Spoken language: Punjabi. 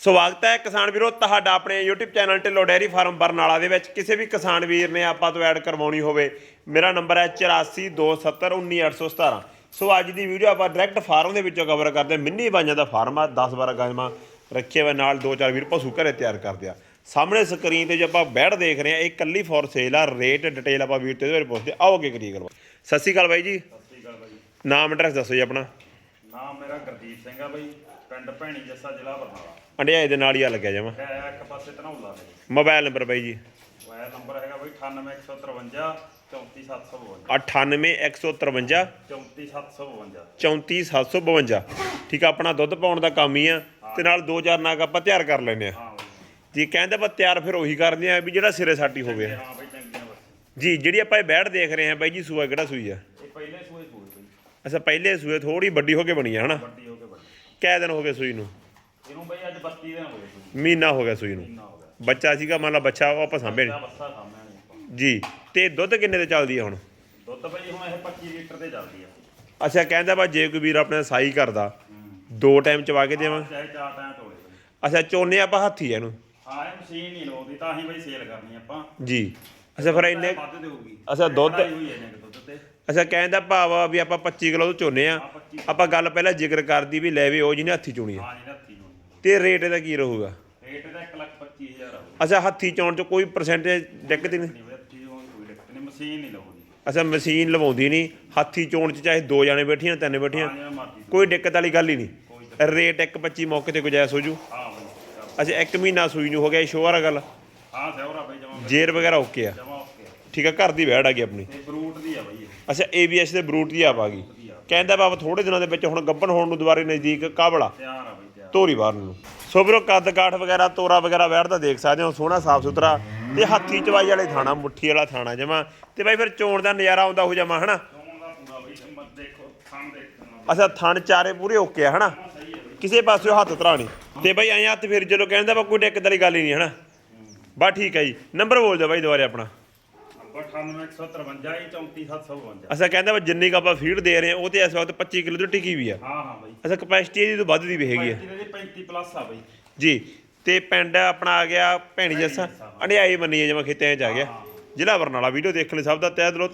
ਸਵਾਗਤ ਹੈ ਕਿਸਾਨ ਵੀਰੋ ਤੁਹਾਡਾ ਆਪਣੇ YouTube channel Dhillon dairy farm Barnala ਦੇ ਵਿੱਚ। ਕਿਸੇ ਵੀ ਕਿਸਾਨ ਵੀਰ ਨੇ ਆਪਾਂ ਤੋਂ ਐਡ ਕਰਵਾਉਣੀ ਹੋਵੇ ਮੇਰਾ ਨੰਬਰ ਹੈ 8427191817 ਸੋ ਅੱਜ ਦੀ ਵੀਡੀਓ ਆਪਾਂ ਡਾਇਰੈਕਟ ਫਾਰਮ ਦੇ ਵਿੱਚੋਂ ਕਵਰ ਕਰਦੇ ਹਾਂ। ਮਿੰਨੀ ਬਾਈਆਂ ਦਾ ਫਾਰਮ ਆ 10 12 ਗਾਇਮਾਂ ਰੱਖੇ ਹੋਏ ਨਾਲ ਦੋ ਚਾਰ ਵੀਰ ਪਸ਼ੂ ਘਰੇ ਤਿਆਰ ਕਰਦੇ ਆ। ਸਾਹਮਣੇ ਸਕਰੀਨ ਤੇ ਜੋ ਆਪਾਂ ਬੈੜ ਦੇਖ ਰਹੇ ਆ ਇਹ ਕੱਲੀ ਫੋਰ ਸੇਲ ਆ। ਰੇਟ ਡਿਟੇਲ ਆਪਾਂ ਵੀਰ ਤੇ ਇਹਦੇ ਬਾਰੇ ਪੁੱਛਦੇ ਆਓ ਅੱਗੇ ਕਰੀਏ ਗੱਲਬਾਤ। ਸਤਿ ਸ਼੍ਰੀ ਅਕਾਲ ਬਾਈ ਜੀ। ਸਤਿ ਸ੍ਰੀ ਅਕਾਲ ਬਾਈ। ਨਾਮ ਐਡਰੈਸ ਦੱਸੋ ਜੀ ਆਪਣਾ। ਨਾਮ ਮੇਰਾ ਗੁਰਦੀਪ ਸਿੰਘ ਆ ਬਾਈ। ਪਿੰਡ ਭੈਣੀ ਜੱਸਾ ਜ਼ਿਲ੍ਹਾ ਬਰਨਾਲਾ। ਅੰਡਿਆਏ ਦੇ ਨਾਲ ਹੀ ਆ ਲੱਗਿਆ ਜਾਵਾਂ? ਹੈ ਇੱਕ ਪਾਸੇ ਧਨੌਲਾ ਦੇ। ਮੋਬਾਈਲ ਨੰਬਰ ਬਾਈ ਜੀ। ਮੋਬਾਈਲ ਨੰਬਰ ਹੈਗਾ ਬਾਈ 98153 34752 98153 34752 34752 ਠੀਕ ਆ ਆਪਣਾ ਦੁੱਧ ਪਾਉਣ ਦਾ ਕੰਮ ਹੀ ਆ ਤੇ ਨਾਲ ਦੋ ਚਾਰ ਨਾਗ ਆਪਾਂ ਤਿਆਰ ਕਰ ਲੈਨੇ ਆ। ਹਾਂ ਬਾਈ। ਜੀ ਕਹਿੰਦੇ ਆਪਾਂ ਤਿਆਰ ਫਿਰ ਉਹੀ ਕਰਦੇ ਆ ਵੀ ਜਿਹੜਾ ਸਿਰੇ ਸਾਟੀ ਹੋਵੇ। ਹਾਂ ਬਾਈ ਚੰਗੀਆਂ ਬਸ। ਜੀ ਜਿਹੜੀ ਆਪਾਂ ਇਹ ਬੈੜ ਦੇਖ ਰਹੇ ਆ ਬਾਈ ਜੀ ਸੂਆ ਕਿਹੜਾ ਸੂਈ ਆ? ਇਹ ਪਹਿਲੇ ਸੂਏ ਸੂਏ ਬਾਈ। ਅੱਛਾ ਪਹਿਲੇ ਸੂਏ ਥੋੜੀ ਵੱਡੀ ਹੋ ਕੇ ਬਣੀ ਆ ਹਨਾ? ਵੱਡੀ ਹੋ ਕੇ ਵੱਡੀ ਕੈ ਦਿਨ ਹੋ ਗਏ ਸੂਈ ਨੂੰ? ਇਹਨੂੰ ਬਾਈ ਅੱਜ 32 ਦਿਨ ਹੋ ਗਏ ਸੂਈ ਮਹੀਨਾ ਹੋ ਗਿਆ ਸੂਈ ਨੂੰ। ਇੰਨਾ ਹੋ ਗਿਆ। ਬੱਚਾ ਸੀਗਾ ਮੰਨ ਲਾ ਬੱਚਾ ਉਹ ਆਪਾਂ ਸਾਂਭੇ। ਬੱਸਾ ਸਾਹਮਣੇ ਨਹੀਂ ਆਪਾਂ। ਜੀ ਤੇ ਦੁੱਧ ਕਿੰਨੇ ਤੇ ਚੱਲਦੀ ਆ ਹੁਣ? ਦੁੱਧ ਬਾਈ ਹੁਣ ਇਹ 25 ਲੀਟਰ ਤੇ ਚੱਲਦੀ ਆ। ਅੱਛਾ ਕਹਿੰਦਾ ਬਾ ਜੇ ਕੋਈ ਵੀਰ ਆਪਣੇ ਸਾਈ ਕਰਦਾ ਦੋ ਟਾਈਮ ਚਵਾ ਕੇ ਦੇਵਾਂ। ਚਾਹੇ ਚਾਰ ਅੱਛਾ ਚੋਨੇ ਆਪਾਂ ਹੱਥੀ ਇਹਨੂੰ? ਹਾਂ ਇਹ ਮਸ਼ੀਨ ਨਹੀਂ ਲਾਉਂਦੀ ਤਾਂ ਹੀ ਬਾਈ ਸੇਲ ਕਰਨੀ ਆਪਾਂ। ਜੀ। ਅੱਛਾ ਫਿਰ ਇੰਨੇ ਵੱਧ ਦੇਊਗੀ ਅੱਛਾ, ਦੁੱਧ- ਕਢਾਈ ਹੋਈ ਹੈ ਇਹਨੇ ਦੁੱਧ ਤੇ। ਅੱਛਾ ਕਹਿੰਦਾ ਭਾਵ ਆ ਵੀ ਆਪਾਂ 25 ਕਿਲੋ ਤੋਂ ਚੋਨੇ ਆ। ਹਾਂ 25 ਆਪਾਂ ਗੱਲ ਪਹਿਲਾਂ ਜ਼ਿਕਰ ਕਰਦੀ ਵੀ ਲੈ ਵੀ ਉਹ ਜਿਹਨੇ ਹੱਥੀ ਚੋਣੀ ਆ। ਹਾਂ ਜਿਹੜਾ ਹੱਥੀ ਨੂੰ ਤੇ ਰੇਟ ਇਹਦਾ ਕੀ ਰਹੂਗਾ? ਰੇਟ ਇਹਦਾ 1 ਲੱਖ 25000 ਆ। ਅੱਛਾ ਹੱਥੀ ਚੋਣ ਚ ਕੋਈ ਪਰਸੈਂਟੇਜ ਦਿੱਕਤ ਨਹੀਂ? ਨਹੀਂ ਹੱਥੀ ਨੂੰ ਕੋਈ ਦਿੱਕਤ ਨਹੀਂ ਮਸ਼ੀਨ ਨਹੀਂ ਅੱਛਾ ਮਸ਼ੀਨ ਲਵਾਉਂਦੀ ਨਹੀਂ ਹੱਥੀ ਚੋਣ ਚ ਚਾਹੇ ਦੋ ਜਾਣੇ ਬੈਠੀਆਂ ਤਿੰਨ ਬੈਠੀਆਂ ਹਾਂ ਜਿਵੇਂ ਮਰਜ਼ੀ। ਕੋਈ ਦਿੱਕਤ ਵਾਲੀ ਗੱਲ ਹੀ ਨਹੀਂ। ਰੇਟ 1.25 ਮੌਕੇ ਤੇ ਗੁਜਾਇਸ਼ ਹੋ ਜੂ। ਹਾਂ ਬਈ। ਅੱਛਾ ਇੱਕ ਮਹੀਨਾ ਸੂਈ ਨੂੰ ਹੋ ਗਿਆ ਸ਼ੋਰ ਆ ਗੱਲ। ਹਾਂ ਸਹਿਰਾ ਬਈ ਜਮਾ ਜੇਰ ਵਗੈਰਾ ਓਕੇ ਆ। ਜਮਾ ਓਕੇ ਠੀਕ ਆ ਘਰ ਦੀ ਵੈੜ ਆ ਗਈ ਆਪਣੀ। ਤੇ ਫਰੂਟ ਦੀ ਆ ਬਈ ਇਹ। ਅੱਛਾ ABS ਦੇ ਬਰੂਟ ਦੀ ਆਪ ਆ ਗਈ। ਕਹਿੰਦਾ ਬਾਬਾ ਥੋੜੇ ਦਿਨਾਂ ਦੇ ਵਿੱਚ ਹੁਣ ਗੱਬਨ ਹੋਣ ਨੂੰ ਦੁਬਾਰੇ ਨਜ਼ਦੀਕ ਕਾਬਲਾ। ਤਿਆਰ ਆ ਬਈ ਤਿਆਰ। ਧੋਰੀ ਬਾਹਰ ਨੂੰ। ਸੋ ਵੀਰੋ ਕੱਦ ਕਾਠ ਵਗੈਰਾ ਤੋਰਾ ਵਗੈਰਾ ਬੈਠਦਾ ਦੇਖ ਸਕਦੇ ਹੋ ਸੋਹਣਾ ਸਾਫ਼ ਸੁਥਰਾ ਤੇ ਹਾਥੀ ਚਵਾਈ ਵਾਲੇ ਥਾਣਾ ਮੁੱਠੀ ਵਾਲਾ ਥਾਣਾ ਜਮਾ। ਤੇ ਬਾਈ ਫਿਰ ਚੋਣ ਦਾ ਨਜ਼ਾਰਾ ਆਉਂਦਾ ਹੋ ਜਾਮਾ ਹਨਾ? ਚੋਣ ਦਾ ਪੂਰਾ ਬਈ ਤੇ ਮਤ ਦੇਖੋ ਥਣ ਦੇਖਣਾ ਅੱਛਾ ਥਣ ਚਾਰੇ ਪੂਰੇ ਓਕੇ ਆ ਹਨਾ? ਕਿਸੇ ਪਾਸਿਓ ਹੱਥ ਧਰਾਣੀ ਤੇ ਬਾਈ ਐਂ ਹੱਥ ਫਿਰ ਜਦੋਂ ਕਹਿੰਦਾ ਬਾ ਕੋਈ ਵਾਲੀ ਗੱਲ ਹੀ ਨਹੀਂ ਹਨਾ? ਬਾ ਠੀਕ ਹੈ ਜੀ। ਨੰਬਰ ਬੋਲ ਦਿਓ ਬਾਈ ਦੁਬਾਰੇ ਆਪਣਾ। ਨੰਬਰ 98153 ਹੀ 34752 ਅੱਛਾ ਕਹਿੰਦਾ ਵਾ ਜਿੰਨੀ ਕੁ ਆਪਾਂ ਫੀਡ ਦੇ ਰਹੇ ਹਾਂ ਉਹ ਤੇ ਇਸ ਵਕਤ 25 ਕਿਲੋ ਦੀ ਟਿਕੀ ਵੀ ਆ। ਹਾਂ ਹਾਂ ਬਈ। ਅੱਛਾ ਕਪੈਸਿਟੀ ਇਹਦੀ ਤੋਂ ਵੱਧ ਦੀ ਵੀ ਹੈਗੀ ਆ। 35 ਦੀ 35 ਪਲੱਸ ਆ ਬਈ। ਜੀ ਤੇ ਪਿੰਡ ਆਪਣਾ ਆ ਗਿਆ ਭੈਣੀ ਜੱਸਾ। ਅੜਿਆਈ ਮੰਨੀ ਜਮਾ ਖੇਤਿਆਂ ਚ ਆ ਗਿਆ। ਜ਼ਿਲ੍ਹਾ ਬਰਨਾਲਾ ਵੀਡੀਓ ਦੇਖਣ ਲਈ ਸਭ ਦਾ ਤਹਿ ਦਿਲੋਂ